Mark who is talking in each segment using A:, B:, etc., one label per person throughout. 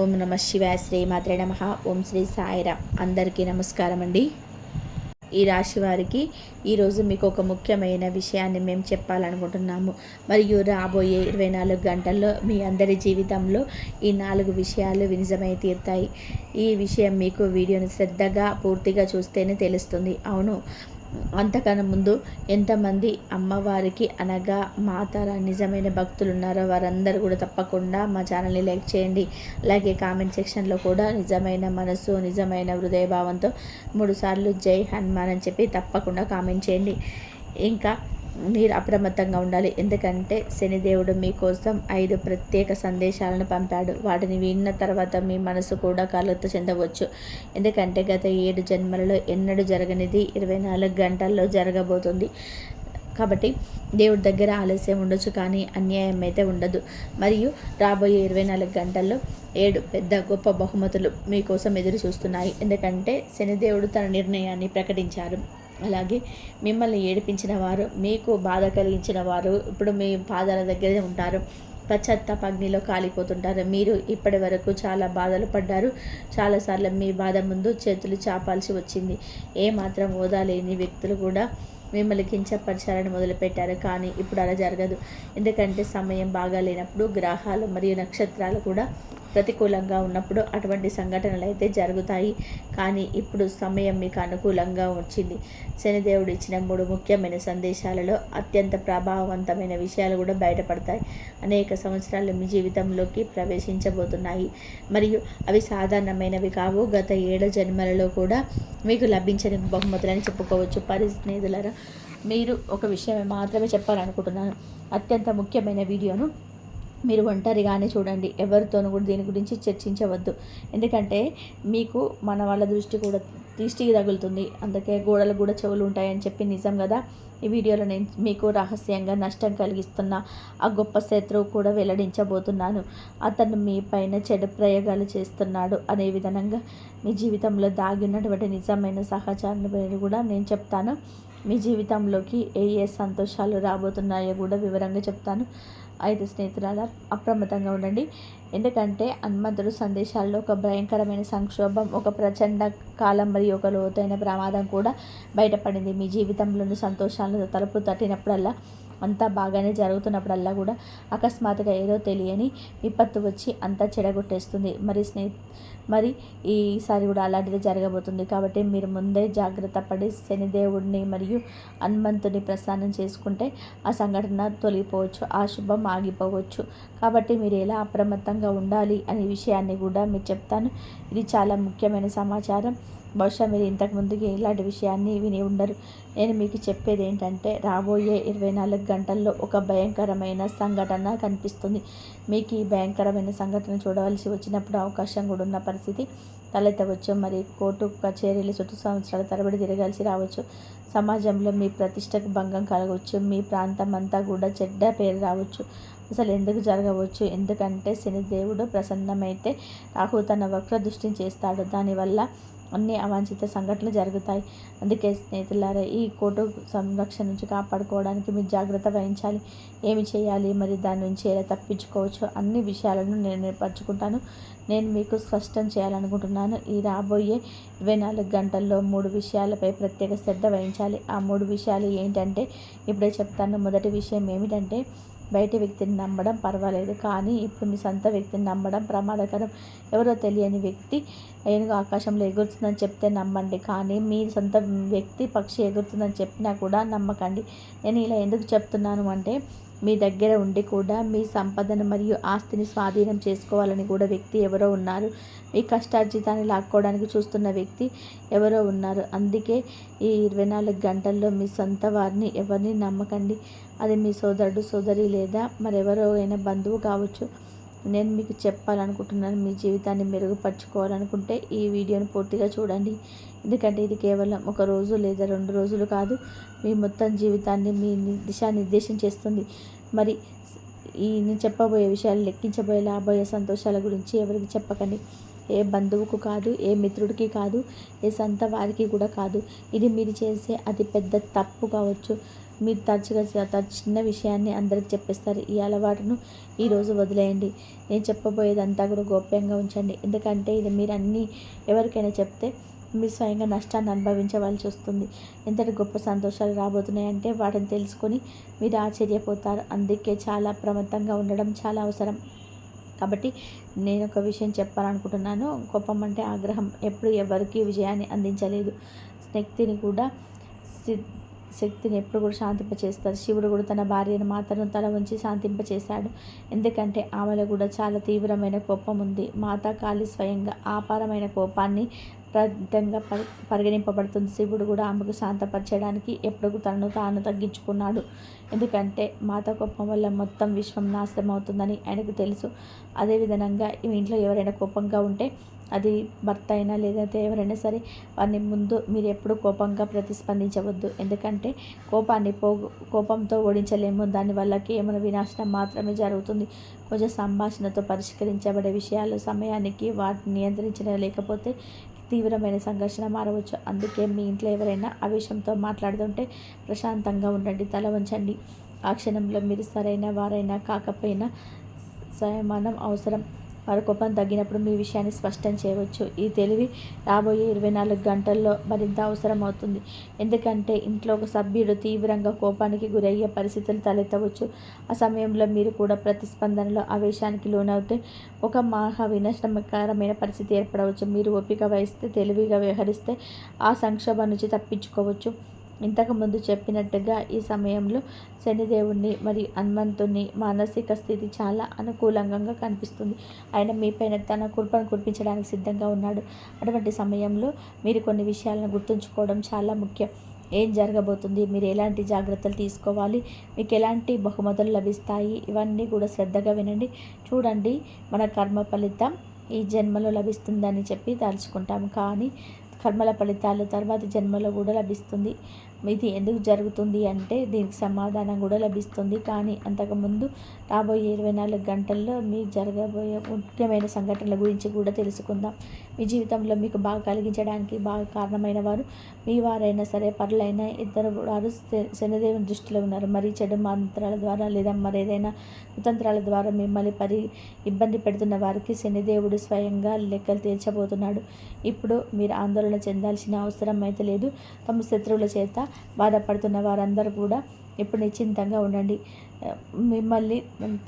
A: ఓం నమ శివాయ శ్రీ మాత్రే నమ. ఓం శ్రీ సాయిరామ్ అందరికీ నమస్కారం అండి ఈ రాశి వారికి ఈరోజు మీకు ఒక ముఖ్యమైన విషయాన్ని మేము చెప్పాలనుకుంటున్నాము. మరియు రాబోయే ఇరవై నాలుగు గంటల్లో మీ అందరి జీవితంలో ఈ నాలుగు విషయాలు వినిజమై తీరుతాయి. ఈ విషయం మీకు వీడియోని శ్రద్ధగా పూర్తిగా చూస్తేనే తెలుస్తుంది. అవును అంతకన్నా ముందు ఎంతమంది అమ్మవారికి అనగా మాతార నిజమైన భక్తులు ఉన్నారో వారందరూ కూడా తప్పకుండా మా ఛానల్ని లైక్ చేయండి. అలాగే కామెంట్ సెక్షన్లో కూడా నిజమైన మనసు నిజమైన హృదయభావంతో మూడుసార్లు జై హనుమాన్ అని చెప్పి తప్పకుండా కామెంట్ చేయండి. ఇంకా మీరు అప్రమత్తంగా ఉండాలి. ఎందుకంటే శనిదేవుడు మీకోసం ఐదు ప్రత్యేక సందేశాలను పంపాడు. వాటిని విన్న తర్వాత మీ మనసు కూడా కలత చెందవచ్చు. ఎందుకంటే గత ఏడు జన్మలలో ఎన్నడూ జరగనిది ఇరవై నాలుగు గంటల్లో జరగబోతుంది. కాబట్టి దేవుడి దగ్గర ఆలస్యం ఉండొచ్చు కానీ అన్యాయం అయితే ఉండదు. మరియు రాబోయే ఇరవై నాలుగు గంటల్లో ఏడు పెద్ద గొప్ప బహుమతులు మీకోసం ఎదురు చూస్తున్నాయి ఎందుకంటే శనిదేవుడు తన నిర్ణయాన్ని ప్రకటించారు. అలాగే మిమ్మల్ని ఏడిపించిన వారు మీకు బాధ కలిగించిన వారు ఇప్పుడు మీ పాదాల దగ్గరే ఉంటారు. పశ్చాత్తాప అగ్నిలో కాలిపోతుంటారు. మీరు ఇప్పటి వరకు చాలా బాధలు పడ్డారు. చాలాసార్లు మీ బాధ ముందు చేతులు చాపాల్సి వచ్చింది. ఏమాత్రం హోదా లేని వ్యక్తులు కూడా మిమ్మల్ని కించపరచాలని మొదలుపెట్టారు. కానీ ఇప్పుడు అలా జరగదు. ఎందుకంటే సమయం బాగా లేనప్పుడు గ్రహాలు మరియు నక్షత్రాలు కూడా ప్రతికూలంగా ఉన్నప్పుడు అటువంటి సంఘటనలు అయితే జరుగుతాయి. కానీ ఇప్పుడు సమయం మీకు అనుకూలంగా వచ్చింది. శనిదేవుడు ఇచ్చిన మూడు ముఖ్యమైన సందేశాలలో అత్యంత ప్రభావవంతమైన విషయాలు కూడా బయటపడతాయి. అనేక సంవత్సరాలు మీ జీవితంలోకి ప్రవేశించబోతున్నాయి. మరియు అవి సాధారణమైనవి కావు. గత ఏడు జన్మలలో కూడా మీకు లభించని బహుమతులని చెప్పుకోవచ్చు. పరిస్నేహితులరా మీరు ఒక విషయం మాత్రమే చెప్పాలనుకుంటున్నాను. అత్యంత ముఖ్యమైన వీడియోను మీరు ఒంటరిగానే చూడండి. ఎవరితోనూ కూడా దీని గురించి చర్చించవద్దు. ఎందుకంటే మీకు మన వాళ్ళ దృష్టి కూడా దృష్టికి తగులుతుంది. అందుకే గోడలు కూడా చెవులు ఉంటాయని చెప్పి నిజం కదా. ఈ వీడియోలో నేను మీకు రహస్యంగా నష్టం కలిగిస్తున్న ఆ గొప్ప శత్రువు కూడా వెల్లడించబోతున్నాను. అతను మీ పైన చెడు ప్రయోగాలు చేస్తున్నాడు అనే విధంగా మీ జీవితంలో దాగి ఉన్నటువంటి నిజమైన పేరు కూడా నేను చెప్తాను. మీ జీవితంలోకి ఏ ఏ సంతోషాలు రాబోతున్నాయో కూడా వివరంగా చెప్తాను. అయితే స్నేహితురాల అప్రమత్తంగా ఉండండి. ఎందుకంటే హనుమంతుడు సందేశాల్లో ఒక భయంకరమైన సంక్షోభం ఒక ప్రచండ కాలం మరియు ఒక లోతైన ప్రమాదం కూడా బయటపడింది. మీ జీవితంలోని సంతోషాలను తలుపు తట్టినప్పుడల్లా అంతా బాగానే జరుగుతున్నప్పుడల్లా కూడా అకస్మాత్తుగా ఏదో తెలియని విపత్తు వచ్చి అంతా చెడగొట్టేస్తుంది. మరి స్నేహి మరి ఈసారి కూడా అలాంటిది జరగబోతుంది. కాబట్టి మీరు ముందే జాగ్రత్త పడి శనిదేవుడిని మరియు హనుమంతుని ప్రస్థానం చేసుకుంటే ఆ సంఘటన తొలగిపోవచ్చు ఆ శుభం ఆగిపోవచ్చు. కాబట్టి మీరు ఎలా అప్రమత్తంగా ఉండాలి అనే విషయాన్ని కూడా మీరు చెప్తాను. ఇది చాలా ముఖ్యమైన సమాచారం. బహుశా మీరు ఇంతకుముందుకి ఇలాంటి విషయాన్ని విని ఉండరు. నేను మీకు చెప్పేది ఏంటంటే రాబోయే ఇరవై నాలుగు గంటల్లో ఒక భయంకరమైన సంఘటన కనిపిస్తుంది. మీకు ఈ భయంకరమైన సంఘటన చూడవలసి వచ్చినప్పుడు అవకాశం కూడా ఉన్న పరిస్థితి తలెత్తవచ్చు. మరి కోర్టు కచేరీలు చుట్టూ సంవత్సరాల తరబడి తిరగాల్సి రావచ్చు. సమాజంలో మీ ప్రతిష్టకు భంగం కలగవచ్చు. మీ ప్రాంతం అంతా కూడా చెడ్డ పేరు రావచ్చు. అసలు ఎందుకు జరగవచ్చు? ఎందుకంటే శనిదేవుడు ప్రసన్నమైతే రాహు తన వక్ర దృష్టిని చేస్తాడు. దానివల్ల అన్ని అవాంఛిత సంఘటనలు జరుగుతాయి. అందుకే స్నేహితులారా ఈ కోటు సంరక్షణ నుంచి కాపాడుకోవడానికి మీరు జాగ్రత్త వహించాలి. ఏమి చేయాలి? మరి దాని నుంచి ఎలా తప్పించుకోవచ్చు? అన్ని విషయాలను నేను నేర్పరచుకుంటాను. నేను మీకు స్పష్టం చేయాలనుకుంటున్నాను. ఈ రాబోయే ఇరవై నాలుగు గంటల్లో మూడు విషయాలపై ప్రత్యేక శ్రద్ధ వహించాలి. ఆ మూడు విషయాలు ఏంటంటే ఇప్పుడే చెప్తాను. మొదటి విషయం ఏమిటంటే బయట వ్యక్తిని నమ్మడం పర్వాలేదు. కానీ ఇప్పుడు మీ సొంత వ్యక్తిని నమ్మడం ప్రమాదకరం. ఎవరో తెలియని వ్యక్తి ఏనుగు ఆకాశంలో ఎగురుతుందని చెప్తే నమ్మండి. కానీ మీ సొంత వ్యక్తి పక్షి ఎగురుతుందని చెప్పినా కూడా నమ్మకండి. నేను ఇలా ఎందుకు చెప్తున్నాను అంటే మీ దగ్గర ఉండి కూడా మీ సంపదను మరియు ఆస్తిని స్వాధీనం చేసుకోవాలని కూడా వ్యక్తి ఎవరో ఉన్నారు. మీ కష్టార్జితాన్ని లాక్కోవడానికి చూస్తున్న వ్యక్తి ఎవరో ఉన్నారు. అందుకే ఈ ఇరవై నాలుగు గంటల్లో మీ సొంత వారిని ఎవరిని నమ్మకండి. అది మీ సోదరుడు సోదరి లేదా మరెవరో అయినా బంధువు కావచ్చు. నేను మీకు చెప్పాలనుకుంటున్నాను మీ జీవితాన్ని మెరుగుపరచుకోవాలనుకుంటే ఈ వీడియోని పూర్తిగా చూడండి. ఎందుకంటే ఇది కేవలం ఒక రోజు లేదా రెండు రోజులు కాదు. మీ మొత్తం జీవితాన్ని మీ దిశానిర్దేశం చేస్తుంది. మరి ఈ నేను చెప్పబోయే విషయాలు లెక్కించబోయే లాభోయే సంతోషాల గురించి ఎవరికి చెప్పకండి. ఏ బంధువుకు కాదు ఏ మిత్రుడికి కాదు ఏ సంత వారికి కూడా కాదు. ఇది మీరు చేసే అతి పెద్ద తప్పు కావచ్చు. మీరు తరచుగా త- చిన్న విషయాన్ని అందరికి చెప్పేస్తారు. ఈ అలవాటును ఈరోజు వదిలేయండి. నేను చెప్పబోయేదంతా కూడా గోప్యంగా ఉంచండి. ఎందుకంటే ఇది మీరు అన్నీ ఎవరికైనా చెప్తే మీరు స్వయంగా నష్టాన్ని అనుభవించవలసి వస్తుంది. ఎంతటి గొప్ప సంతోషాలు రాబోతున్నాయంటే వాటిని తెలుసుకొని మీరు ఆశ్చర్యపోతారు. అందుకే చాలా ప్రమత్తంగా ఉండడం చాలా అవసరం. కాబట్టి నేను ఒక విషయం చెప్పాలనుకుంటున్నాను. కోపం అంటే ఆగ్రహం. ఎప్పుడు ఎవరికి విజయాన్ని అందించలేదు. శక్తిని కూడా శక్తిని ఎప్పుడు కూడా శాంతింపచేస్తారు. శివుడు కూడా తన భార్యను మాతను తల ఉంచి శాంతింపచేశాడు. ఎందుకంటే ఆమెలో కూడా చాలా తీవ్రమైన కోపం ఉంది. మాత కాళీ స్వయంగా ఆపారమైన కోపాన్ని ప్రదంగా పరిగణింపబడుతుంది. శివుడు కూడా ఆమెకు శాంతపరచడానికి ఎప్పుడు తనను తాను తగ్గించుకున్నాడు. ఎందుకంటే మాత కోపం వల్ల మొత్తం విశ్వం నాశనం అవుతుందని ఆయనకు తెలుసు. అదేవిధంగా మీ ఇంట్లో ఎవరైనా కోపంగా ఉంటే అది భర్త అయినా లేదంటే ఎవరైనా సరే వారిని ముందు మీరు ఎప్పుడు కోపంగా ప్రతిస్పందించవద్దు. ఎందుకంటే కోపాన్ని పో కోపంతో ఓడించలేము. దానివల్ల కేవలం వినాశనం మాత్రమే జరుగుతుంది. కొంచెం సంభాషణతో పరిష్కరించబడే విషయాలు సమయానికి వాటిని నియంత్రించడం లేకపోతే తీవ్రమైన సంఘర్షణ మారవచ్చు. అందుకే మీ ఇంట్లో ఎవరైనా ఆవేశంతో మాట్లాడుతుంటే ప్రశాంతంగా ఉండండి తల వంచండి. ఆ క్షణంలో మీరు సరైన వారైనా కాకపోయినా సంయమనం అవసరం. వారి కోపం తగ్గినప్పుడు మీ విషయాన్ని స్పష్టం చేయవచ్చు. ఈ తెలివి రాబోయే ఇరవై నాలుగు గంటల్లో మరింత అవసరం అవుతుంది ఎందుకంటే ఇంట్లో ఒక సభ్యుడు తీవ్రంగా కోపానికి గురయ్యే పరిస్థితులు తలెత్తవచ్చు. ఆ సమయంలో మీరు కూడా ప్రతిస్పందనలో ఆవేశానికి లోనవుతే ఒక మహా వినష్టకరమైన పరిస్థితి ఏర్పడవచ్చు. మీరు ఓపిక వహిస్తే తెలివిగా వ్యవహరిస్తే ఆ సంక్షోభం నుంచి తప్పించుకోవచ్చు. ఇంతకుముందు చెప్పినట్టుగా ఈ సమయంలో శనిదేవుణ్ణి మరియు హనుమంతుని మానసిక స్థితి చాలా అనుకూలంగా కనిపిస్తుంది. ఆయన మీపైన తన కృపను కురిపించడానికి సిద్ధంగా ఉన్నాడు. అటువంటి సమయంలో మీరు కొన్ని విషయాలను గుర్తుంచుకోవడం చాలా ముఖ్యం. ఏం జరగబోతుంది? మీరు ఎలాంటి జాగ్రత్తలు తీసుకోవాలి? మీకు ఎలాంటి బహుమతులు లభిస్తాయి? ఇవన్నీ కూడా శ్రద్ధగా వినండి. చూడండి మన కర్మ ఫలితం ఈ జన్మలో లభిస్తుందని చెప్పి తలుచుకుంటాము. కానీ కర్మల ఫలితాలు తర్వాత జన్మలో కూడా లభిస్తుంది. ఇది ఎందుకు జరుగుతుంది అంటే దీనికి సమాధానం కూడా లభిస్తుంది. కానీ అంతకుముందు రాబోయే ఇరవై నాలుగు గంటల్లో మీ జరగబోయే ముఖ్యమైన సంఘటనల గురించి కూడా తెలుసుకుందాం. మీ జీవితంలో మీకు బాగా కలిగించడానికి బాగా కారణమైన వారు మీ వారైనా సరే పరులైన ఇద్దరు వారు శ- శనిదేవుని దృష్టిలో ఉన్నారు. మరి చెడు మంత్రాల ద్వారా లేదా మరేదైనా కుతంత్రాల ద్వారా మిమ్మల్ని పరి ఇబ్బంది పెడుతున్న వారికి శనిదేవుడు స్వయంగా లెక్కలు తీర్చబోతున్నాడు. ఇప్పుడు మీరు ఆందోళన చెందాల్సిన అవసరం అయితే లేదు. తమ శత్రువుల చేత బాధపడుతున్న వారందరూ కూడా ఇప్పుడు నిశ్చింతంగా ఉండండి. మిమ్మల్ని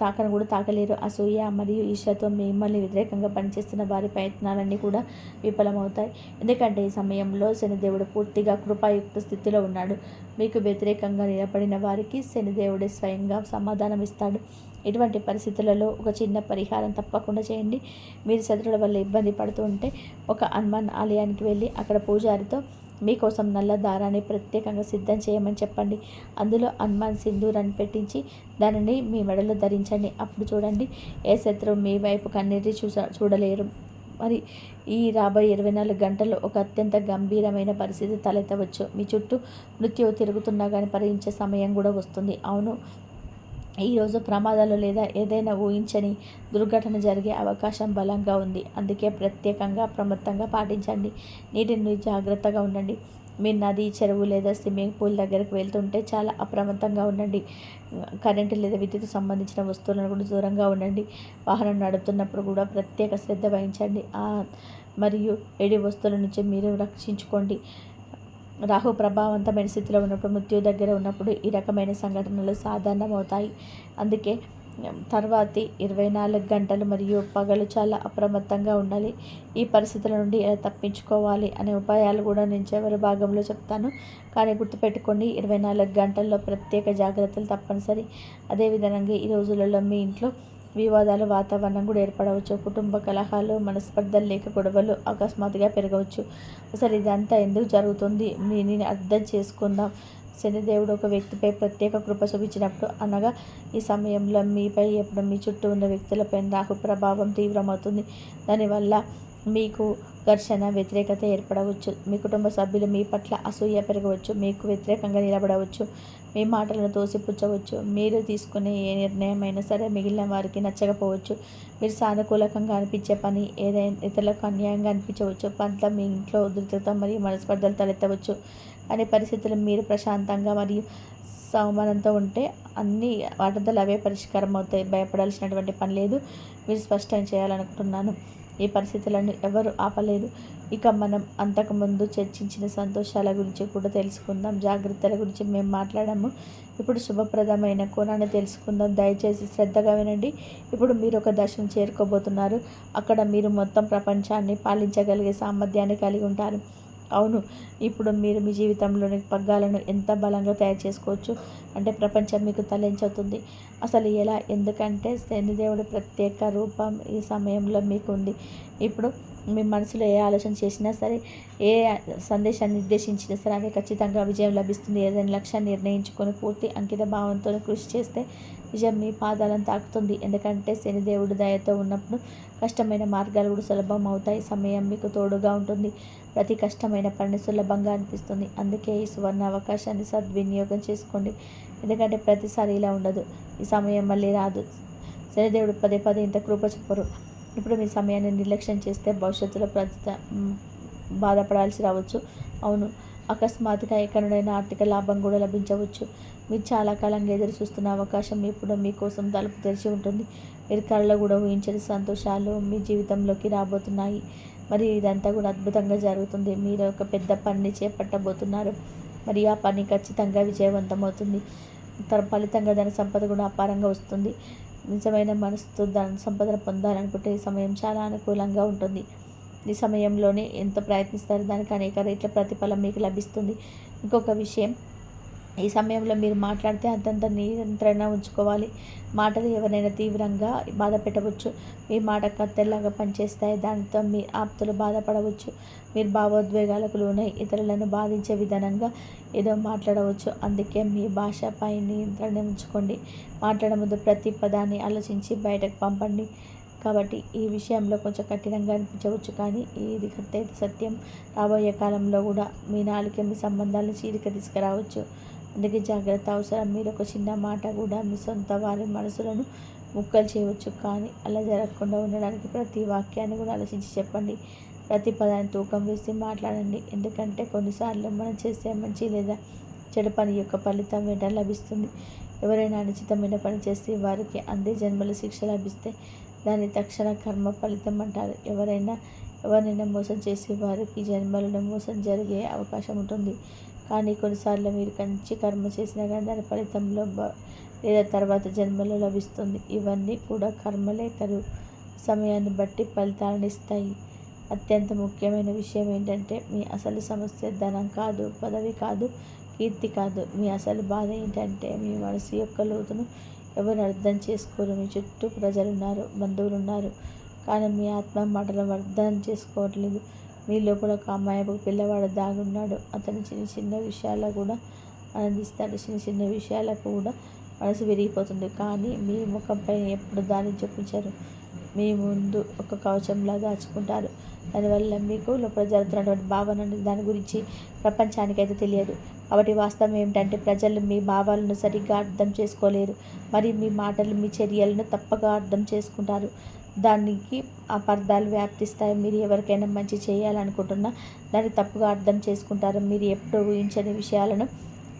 A: తాకను కూడా తాకలేరు. అసూయ మరియు ఈర్ష్యతో మిమ్మల్ని వ్యతిరేకంగా పనిచేస్తున్న వారి ప్రయత్నాలన్నీ కూడా విఫలమవుతాయి. ఎందుకంటే ఈ సమయంలో శనిదేవుడు పూర్తిగా కృపాయుక్త స్థితిలో ఉన్నాడు. మీకు వ్యతిరేకంగా నిలబడిన వారికి శనిదేవుడే స్వయంగా సమాధానం ఇస్తాడు. ఇటువంటి పరిస్థితులలో ఒక చిన్న పరిహారం తప్పకుండా చేయండి. మీరు శత్రువుల వల్ల ఇబ్బంది పడుతూ ఉంటే ఒక హనుమాన్ ఆలయానికి వెళ్ళి అక్కడ పూజారితో మీకోసం నల్ల దారాన్ని ప్రత్యేకంగా సిద్ధం చేయమని చెప్పండి. అందులో హనుమాన్ సింధూరాన్ని పెట్టించి దానిని మీ మెడలో ధరించండి. అప్పుడు చూడండి ఏ శత్రువు మీ వైపు కన్నీటి చూస చూడలేరు. మరి ఈ రాబోయే ఇరవై నాలుగు గంటల్లో ఒక అత్యంత గంభీరమైన పరిస్థితి తలెత్తవచ్చు. మీ చుట్టూ మృత్యువు తిరుగుతున్నా కానీ పరిగించే సమయం కూడా వస్తుంది. అవును ఈరోజు ప్రమాదాలు లేదా ఏదైనా ఊహించని దుర్ఘటన జరిగే అవకాశం బలంగా ఉంది. అందుకే ప్రత్యేకంగా అప్రమత్తంగా పాటించండి. నీటిని జాగ్రత్తగా ఉండండి. మీరు నది చెరువు లేదా స్విమ్మింగ్ పూల్ దగ్గరకు వెళ్తుంటే చాలా అప్రమత్తంగా ఉండండి. కరెంటు లేదా విద్యుత్ సంబంధించిన వస్తువులను కూడా దూరంగా ఉండండి. వాహనం నడుపుతున్నప్పుడు కూడా ప్రత్యేక శ్రద్ధ వహించండి. మరియు ఎడి వస్తువుల నుంచి మీరు రక్షించుకోండి. రాహు ప్రభావవంతమైన స్థితిలో ఉన్నప్పుడు మృత్యు దగ్గర ఉన్నప్పుడు ఈ రకమైన సంఘటనలు సాధారణమవుతాయి. అందుకే తర్వాతి ఇరవై నాలుగు గంటలు మరియు పగలు చాలా అప్రమత్తంగా ఉండాలి. ఈ పరిస్థితుల నుండి ఎలా తప్పించుకోవాలి అనే ఉపాయాలు కూడా నేను చివరి భాగంలో చెప్తాను. కానీ గుర్తుపెట్టుకోండి ఇరవై నాలుగు గంటల్లో ప్రత్యేక జాగ్రత్తలు తప్పనిసరి. అదేవిధంగా ఈ రోజులలో మీ ఇంట్లో వివాదాలు వాతావరణం కూడా ఏర్పడవచ్చు. కుటుంబ కలహాలు మనస్పర్ధలు లేక గొడవలు అకస్మాత్తుగా పెరగవచ్చు. అసలు ఇదంతా ఎందుకు జరుగుతుంది? దీనిని అర్థం చేసుకుందాం. శనిదేవుడు ఒక వ్యక్తిపై ప్రత్యేక కృప చూపించినప్పుడు అనగా ఈ సమయంలో మీపై ఎప్పుడు మీ చుట్టూ ఉన్న వ్యక్తులపై రాహు ప్రభావం తీవ్రమవుతుంది. దానివల్ల మీకు ఘర్షణ వ్యతిరేకత ఏర్పడవచ్చు. మీ కుటుంబ సభ్యులు మీ పట్ల అసూయ పెరగవచ్చు. మీకు వ్యతిరేకంగా నిలబడవచ్చు. మీ మాటలను తోసిపుచ్చవచ్చు. మీరు తీసుకునే ఏ నిర్ణయం అయినా సరే మిగిలిన వారికి నచ్చకపోవచ్చు. మీరు సానుకూలకంగా అనిపించే పని ఏదైనా ఇతరులకు అన్యాయంగా అనిపించవచ్చు. పట్ల మీ ఇంట్లో ఉధృతత మరియు మనస్పర్ధలు తలెత్తవచ్చు. అనే పరిస్థితులు మీరు ప్రశాంతంగా మరియు అవమానంతో ఉంటే అన్ని వాటితో అవే పరిష్కారం అవుతాయి భయపడాల్సినటువంటి పని లేదు. మీరు స్పష్టం చేయాలనుకుంటున్నాను. ఈ పరిస్థితులను ఎవరు ఆపలేదు. ఇక మనం అంతకుముందు చర్చించిన సంతోషాల గురించి కూడా తెలుసుకుందాం. జాగ్రత్తల గురించి మేము మాట్లాడాము. ఇప్పుడు శుభప్రదమైన కోణాన్ని తెలుసుకుందాం. దయచేసి శ్రద్ధగా వినండి. ఇప్పుడు మీరు ఒక దశను చేరుకోబోతున్నారు. అక్కడ మీరు మొత్తం ప్రపంచాన్ని పాలించగలిగే సామర్థ్యాన్ని కలిగి ఉంటారు. అవును. ఇప్పుడు మీరు మీ జీవితంలోని పగ్గాలను ఎంత బలంగా తయారు చేసుకోవచ్చు? అంటే ప్రపంచం మీకు తలించవుతుంది అసలు ఎలా? ఎందుకంటే శనిదేవుడు ప్రత్యేక రూపం ఈ సమయంలో మీకు ఉంది ఇప్పుడు మీ మనసులో ఏ ఆలోచన చేసినా సరే ఏ సందేశాన్ని నిర్దేశించినా సరే అవి ఖచ్చితంగా విజయం లభిస్తుంది. ఏదైనా లక్ష్యాన్ని నిర్ణయించుకొని పూర్తి అంకిత భావంతో కృషి చేస్తే విజయం మీ పాదాలను తాకుతుంది. ఎందుకంటే శనిదేవుడు దయతో ఉన్నప్పుడు కష్టమైన మార్గాలు కూడా సులభం అవుతాయి. సమయం మీకు తోడుగా ఉంటుంది. ప్రతి కష్టమైన పని సులభంగా అనిపిస్తుంది. అందుకే ఈ సువర్ణ అవకాశాన్ని సద్వినియోగం చేసుకోండి. ఎందుకంటే ప్రతిసారి ఇలా ఉండదు. ఈ సమయం మళ్ళీ రాదు. శనిదేవుడు పదే పదే ఇంత కృప చెప్పరు ఇప్పుడు మీ సమయాన్ని నిర్లక్ష్యం చేస్తే భవిష్యత్తులో ప్రతి బాధపడాల్సి రావచ్చు. అవును. అకస్మాత్తుగా ఎక్కడైనా ఆర్థిక లాభం కూడా లభించవచ్చు. మీరు చాలా కాలంగా ఎదురు చూస్తున్న అవకాశం ఇప్పుడు మీకోసం తలుపు తెరిచి ఉంటుంది. మీరు కళ్ళలో కూడా ఊహించని సంతోషాలు మీ జీవితంలోకి రాబోతున్నాయి. మరి ఇదంతా కూడా అద్భుతంగా జరుగుతుంది. మీరు ఒక పెద్ద పనిని చేపట్టబోతున్నారు. మరి ఆ పని ఖచ్చితంగా విజయవంతమవుతుంది తన ఫలితంగా దాని సంపద కూడా అపారంగా వస్తుంది. నిజమైన మనసుతో దాని సంపదను పొందాలనుకుంటే ఈ సమయం చాలా అనుకూలంగా ఉంటుంది. ఈ సమయంలోనే ఎంత ప్రయత్నిస్తారు. దానికి అనేక రేట్ల ప్రతిఫలం మీకు లభిస్తుంది. ఇంకొక విషయం ఈ సమయంలో మీరు మాట్లాడితే అంతంత నియంత్రణ ఉంచుకోవాలి. మాటలు ఎవరైనా తీవ్రంగా బాధ పెట్టవచ్చు మీ మాట కత్తెల్లాగా పనిచేస్తాయి. దానితో మీ ఆప్తులు బాధపడవచ్చు. మీరు భావోద్వేగాలకు లోనై ఇతరులను బాధించే విధానంగా ఏదో మాట్లాడవచ్చు. అందుకే మీ భాషపై నియంత్రణ ఉంచుకోండి. మాట్లాడే ముందు ప్రతి పదాన్ని ఆలోచించి బయటకు పంపండి. కాబట్టి ఈ విషయంలో కొంచెం కఠినంగా అనిపించవచ్చు. కానీ ఇది కత్తైతే సత్యం. రాబోయే కాలంలో కూడా మీ నాలుక మీ సంబంధాలను చీరిక తీసుకురావచ్చు. అందుకే జాగ్రత్త అవసరం. మీరు ఒక చిన్న మాట కూడా మీ సొంత వారి మనసులను ముక్కలు చేయవచ్చు. కానీ అలా జరగకుండా ఉండడానికి ప్రతి వాక్యాన్ని కూడా ఆలోచించి చెప్పండి. ప్రతి పదాన్ని తూకం వేసి మాట్లాడండి. ఎందుకంటే కొన్నిసార్లు మనం చేసే మంచి లేదా చెడు పని యొక్క ఫలితం వెంట లభిస్తుంది. ఎవరైనా అనుచితమైన పని చేస్తే వారికి అందే జన్మల శిక్ష లభిస్తే దాన్ని తక్షణ కర్మ ఫలితం అంటారు. ఎవరైనా ఎవరినైనా మోసం చేసే వారికి జన్మలను మోసం జరిగే అవకాశం ఉంటుంది. కానీ కొన్నిసార్లు మీరు కంచి కర్మ చేసినా కానీ దాని ఫలితంలో లేదా తర్వాత జన్మలో లభిస్తుంది. ఇవన్నీ కూడా కర్మలే తరు సమయాన్ని బట్టి ఫలితాలను ఇస్తాయి. అత్యంత ముఖ్యమైన విషయం ఏంటంటే మీ అసలు సమస్య ధనం కాదు పదవి కాదు కీర్తి కాదు. మీ అసలు బాధ ఏంటంటే మీ మనసు యొక్క లోతును ఎవరు అర్థం చేసుకోరు. మీ చుట్టూ ప్రజలు ఉన్నారు బంధువులు ఉన్నారు కానీ మీ ఆత్మ మాటలు అర్థం చేసుకోవట్లేదు. మీ లోపల ఒక అమ్మాయి ఒక పిల్లవాడు దాగున్నాడు అతను చిన్న చిన్న విషయాల్లో కూడా ఆనందిస్తాడు. చిన్న చిన్న విషయాలకు కూడా మనసు విరిగిపోతుంది. కానీ మీ ముఖంపై ఎప్పుడు దాన్ని చూపించారు. మీ ముందు ఒక కవచంలా దాచుకుంటారు. దానివల్ల మీకు లోపల జరుగుతున్నటువంటి భావన దాని గురించి ప్రపంచానికైతే తెలియదు. కాబట్టి వాస్తవం ఏమిటంటే ప్రజలు మీ భావాలను సరిగ్గా అర్థం చేసుకోలేరు. మరి మీ మాటలు మీ చర్యలను తప్పగా అర్థం చేసుకుంటారు. దానికి అపార్థాలు వ్యాప్తిస్తాయి. మీరు ఎవరికైనా మంచి చేయాలనుకుంటున్నా దాన్ని తప్పుగా అర్థం చేసుకుంటారు. మీరు ఎప్పుడూ ఊహించని విషయాలను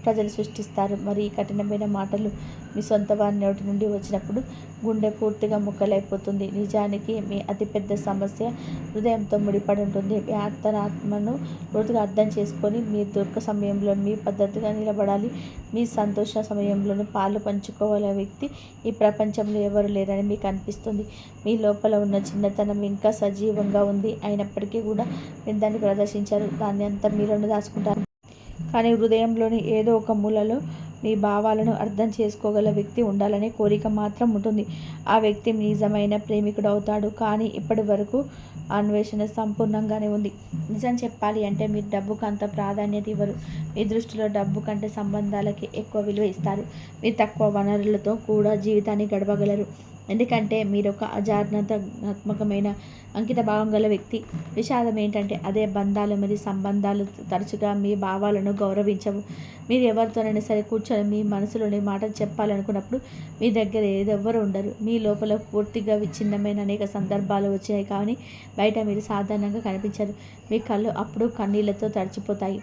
A: ప్రజలు సృష్టిస్తారు. మరి ఈ కఠినమైన మాటలు మీ సొంత వారి నోటి నుండి వచ్చినప్పుడు గుండె పూర్తిగా ముక్కలైపోతుంది. నిజానికి మీ అతిపెద్ద సమస్య హృదయంతో ముడిపడి ఉంటుంది. మీ అంతరాత్మను లోతుగా అర్థం చేసుకొని మీ దుఃఖ సమయంలో మీ పద్ధతిగా నిలబడాలి. మీ సంతోష సమయంలోనూ పాలు పంచుకోవాలే వ్యక్తి ఈ ప్రపంచంలో ఎవరు లేరని మీకు అనిపిస్తుంది. మీ లోపల ఉన్న చిన్నతనం ఇంకా సజీవంగా ఉంది. అయినప్పటికీ కూడా మీరు దాన్ని ప్రదర్శించారు. దాన్ని అంతా మీలోనే దాచుకుంటారు. కానీ హృదయంలోని ఏదో ఒక మూలలో మీ భావాలను అర్థం చేసుకోగల వ్యక్తి ఉండాలనే కోరిక మాత్రం ఉంటుంది. ఆ వ్యక్తి నిజమైన ప్రేమికుడు అవుతాడు కానీ ఇప్పటి వరకు అన్వేషణ సంపూర్ణంగానే ఉంది. నిజం చెప్పాలి అంటే మీరు డబ్బుకు అంత ప్రాధాన్యత ఇవ్వరు. మీ దృష్టిలో డబ్బు కంటే సంబంధాలకి ఎక్కువ విలువ ఇస్తారు. మీరు తక్కువ వనరులతో కూడా జీవితాన్ని గడపగలరు. ఎందుకంటే మీరు ఒక అజాగ్రత్తాత్మకమైన అంకిత భావం గల వ్యక్తి. విషాదం ఏంటంటే అదే బంధాలు మరియు సంబంధాలు తరచుగా మీ భావాలను గౌరవించవు. మీరు ఎవరితోనైనా సరే కూర్చొని మీ మనసులోని మాట చెప్పాలనుకున్నప్పుడు మీ దగ్గర ఏదెవ్వరు ఉండరు. మీ లోపల పూర్తిగా విచ్ఛిన్నమైన అనేక సందర్భాలు వచ్చాయి కానీ బయట మీరు సాధారణంగా కనిపించరు. మీ కళ్ళు అప్పుడు కన్నీళ్ళతో తడిచిపోతాయి.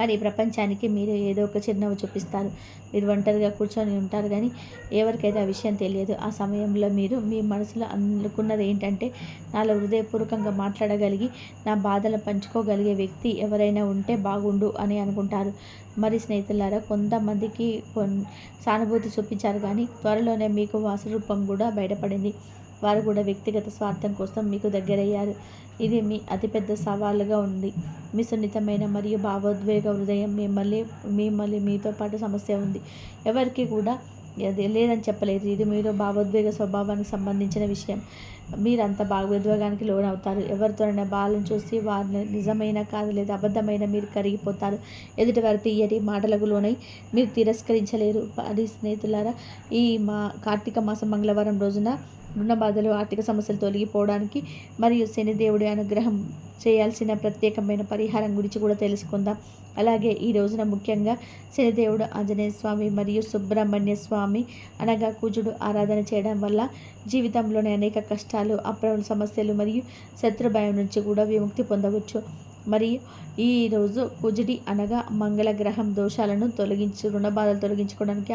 A: కానీ ప్రపంచానికి మీరు ఏదో ఒక చిరునవ్వు చూపిస్తారు. మీరు ఒంటరిగా కూర్చొని ఉంటారు కానీ ఎవరికైతే ఆ విషయం తెలియదు ఆ సమయంలో మీరు మీ మనసులో అనుకున్నది ఏంటంటే నాలో హృదయపూర్వకంగా మాట్లాడగలిగి నా బాధలు పంచుకోగలిగే వ్యక్తి ఎవరైనా ఉంటే బాగుండు అని అనుకుంటారు. మరి స్నేహితులారా కొంతమందికి కొన్ సానుభూతి చూపించారు కానీ త్వరలోనే మీకు వాసరూపం కూడా బయటపడింది. వారు కూడా వ్యక్తిగత స్వార్థం కోసం మీకు దగ్గరయ్యారు. ఇది మీ అతిపెద్ద సవాలుగా ఉంది. మీ సున్నితమైన మరియు భావోద్వేగ హృదయం మిమ్మల్ని మిమ్మల్ని మీతో పాటు సమస్య ఉంది. ఎవరికి కూడా అది లేదని చెప్పలేదు. ఇది మీరు భావోద్వేగ స్వభావానికి సంబంధించిన విషయం. మీరంత భావోద్వేగానికి లోనవుతారు. ఎవరితోనైనా బాలను చూసి వారిని నిజమైన కాదు లేదా అబద్ధమైన మీరు కరిగిపోతారు. ఎదుటి వారి తీయటి మాటలకు లోనై మీరు తిరస్కరించలేరు. అది స్నేహితులారా ఈ మా కార్తీక మాసం మంగళవారం రోజున రుణ బాధలు ఆర్థిక సమస్యలు తొలగిపోవడానికి మరియు శనిదేవుడి అనుగ్రహం చేయాల్సిన ప్రత్యేకమైన పరిహారం గురించి కూడా తెలుసుకుందాం. అలాగే ఈ రోజున ముఖ్యంగా శనిదేవుడు ఆంజనేయ స్వామి మరియు సుబ్రహ్మణ్య స్వామి అనగా కుజుడు ఆరాధన చేయడం వల్ల జీవితంలోని అనేక కష్టాలు అప్రవణ సమస్యలు మరియు శత్రు భయం నుంచి కూడా విముక్తి పొందవచ్చు. మరియు ఈరోజు కుజుడి అనగా మంగళగ్రహం దోషాలను తొలగించు రుణబాధలు తొలగించుకోవడానికి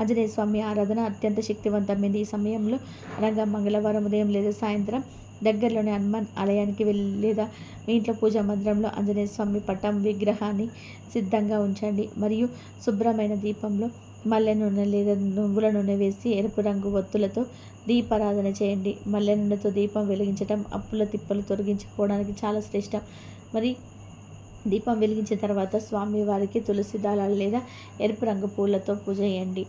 A: ఆంజనేయ స్వామి ఆరాధన అత్యంత శక్తివంతమైంది ఈ సమయంలో అనగా మంగళవారం ఉదయం లేదా సాయంత్రం దగ్గరలోని హనుమాన్ ఆలయానికి వెళ్ళి లేదా మీ ఇంట్లో పూజా మందిరంలో ఆంజనేయ స్వామి పటం విగ్రహాన్ని సిద్ధంగా ఉంచండి. మరియు శుభ్రమైన దీపంలో మల్లె నూనె లేదా నువ్వుల నూనె వేసి ఎరుపు రంగు ఒత్తులతో దీపారాధన చేయండి. మల్లె నూనెతో దీపం వెలిగించడం అప్పుల తిప్పలు తొలగించుకోవడానికి చాలా శ్రేష్టం. మరి దీపం వెలిగించిన తర్వాత స్వామివారికి తులసి దళాలు లేదా ఎరుపు రంగు పూలతో పూజ చేయండి.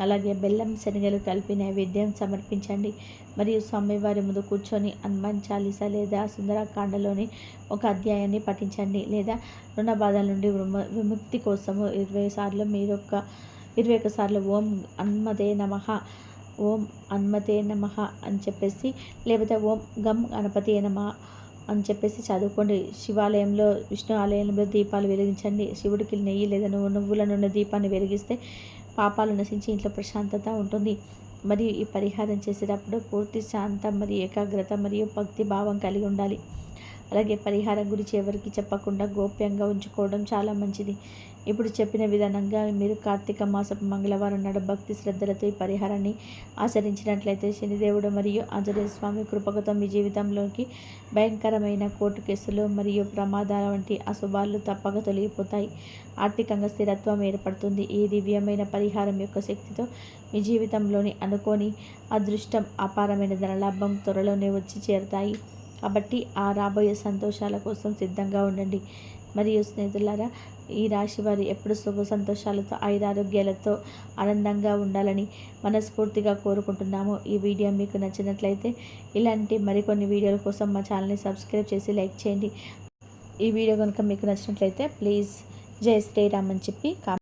A: అలాగే బెల్లం శనగలు కలిపి నైవేద్యం సమర్పించండి. మరియు స్వామివారి ముందు కూర్చొని హనుమాన్ చాలీస లేదా సుందరకాండలోని ఒక అధ్యాయాన్ని పఠించండి. లేదా రుణ బాధల నుండి విముక్తి కోసము ఇరవై సార్లు మీరు ఒక ఇరవై ఒక సార్లు ఓం హన్మదే నమ ఓం హన్మతే నమ అని చెప్పేసి లేకపోతే ఓం గమ్ గణపతి నమ అని చెప్పేసి చదువుకోండి. శివాలయంలో విష్ణు ఆలయంలో దీపాలు వెలిగించండి. శివుడికి నెయ్యి లేదా నువ్వు నువ్వుల నూనె దీపాన్ని వెలిగిస్తే పాపాలు నశించి ఇంట్లో ప్రశాంతత ఉంటుంది. మరియు ఈ పరిహారం చేసేటప్పుడు పూర్తి శాంతం మరియు ఏకాగ్రత మరియు భక్తి భావం కలిగి ఉండాలి. అలాగే పరిహారం గురించి ఎవరికి చెప్పకుండా గోప్యంగా ఉంచుకోవడం చాలా మంచిది. ఇప్పుడు చెప్పిన విధానంగా మీరు కార్తీక మాసపు మంగళవారం నాడు భక్తి శ్రద్ధలతో ఈ పరిహారాన్ని ఆచరించినట్లయితే శనిదేవుడు మరియు ఆంజనేయ స్వామి కృపకతో మీ జీవితంలోకి భయంకరమైన కోర్టు కేసులు మరియు ప్రమాదాల వంటి అశుభాలు తప్పక తొలగిపోతాయి. ఆర్థికంగా స్థిరత్వం ఏర్పడుతుంది. ఈ దివ్యమైన పరిహారం యొక్క శక్తితో మీ జీవితంలోని అనుకోని అదృష్టం అపారమైన ధనలాభం త్వరలోనే వచ్చి చేరుతాయి. కాబట్టి ఆ రాబోయే సంతోషాల కోసం సిద్ధంగా ఉండండి. మరియు స్నేహితులారా ఈ రాశి వారు ఎప్పుడు శుభ సంతోషాలతో ఐదారోగ్యాలతో ఆనందంగా ఉండాలని మనస్ఫూర్తిగా కోరుకుంటున్నాము. ఈ వీడియో మీకు నచ్చినట్లయితే ఇలాంటి మరికొన్ని వీడియోల కోసం మా ఛానల్ని సబ్స్క్రైబ్ చేసి లైక్ చేయండి. ఈ వీడియో కనుక మీకు నచ్చినట్లయితే ప్లీజ్ జై శ్రీరామ్ అని చెప్పి